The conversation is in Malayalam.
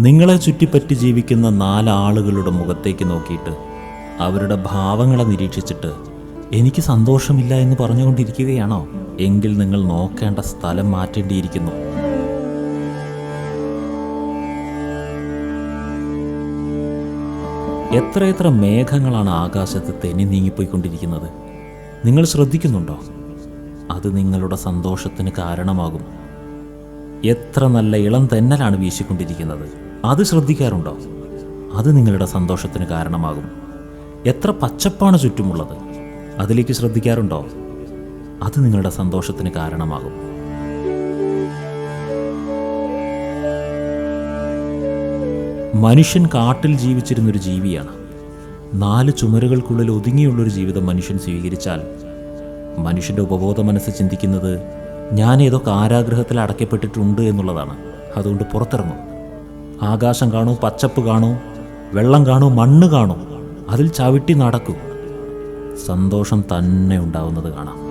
നിങ്ങളെ ചുറ്റിപ്പറ്റി ജീവിക്കുന്ന നാലാളുകളുടെ മുഖത്തേക്ക് നോക്കിയിട്ട് അവരുടെ ഭാവങ്ങളെ നിരീക്ഷിച്ചിട്ട് എനിക്ക് സന്തോഷമില്ല എന്ന് പറഞ്ഞുകൊണ്ടിരിക്കുകയാണോ? എങ്കിൽ നിങ്ങൾ നോക്കേണ്ട സ്ഥലം മാറ്റേണ്ടിയിരിക്കുന്നു. എത്രയെത്ര മേഘങ്ങളാണ് ആകാശത്ത് തെന്നി നീങ്ങിപ്പോയിക്കൊണ്ടിരിക്കുന്നത്? നിങ്ങൾ ശ്രദ്ധിക്കുന്നുണ്ടോ? അത് നിങ്ങളുടെ സന്തോഷത്തിന് കാരണമാകും. എത്ര നല്ല ഇളം തെന്നലാണ് വീശിക്കൊണ്ടിരിക്കുന്നത്. അത് ശ്രദ്ധിക്കാറുണ്ടോ? അത് നിങ്ങളുടെ സന്തോഷത്തിന് കാരണമാകും. എത്ര പച്ചപ്പാണ് ചുറ്റുമുള്ളത്. അതിലേക്ക് ശ്രദ്ധിക്കാറുണ്ടോ? അത് നിങ്ങളുടെ സന്തോഷത്തിന് കാരണമാകും. മനുഷ്യൻ കാട്ടിൽ ജീവിച്ചിരുന്നൊരു ജീവിയാണ്. നാല് ചുമരുകൾക്കുള്ളിൽ ഒതുങ്ങിയുള്ളൊരു ജീവിതം മനുഷ്യൻ സ്വീകരിച്ചാൽ മനുഷ്യന്റെ ഉപബോധ മനസ്സ് ചിന്തിക്കുന്നത് ഞാൻ ഏതോ കാരാഗ്രഹത്തിൽ അടക്കപ്പെട്ടിട്ടുണ്ട് എന്നുള്ളതാണ്. അതുകൊണ്ട് പുറത്തിറങ്ങും. ആകാശം കാണൂ പച്ചപ്പ് കാണൂ വെള്ളം കാണൂ മണ്ണ് കാണൂ. അതിൽ ചവിട്ടി നടക്കൂ. സന്തോഷം തന്നെ ഉണ്ടാവുന്നത് കാണാം.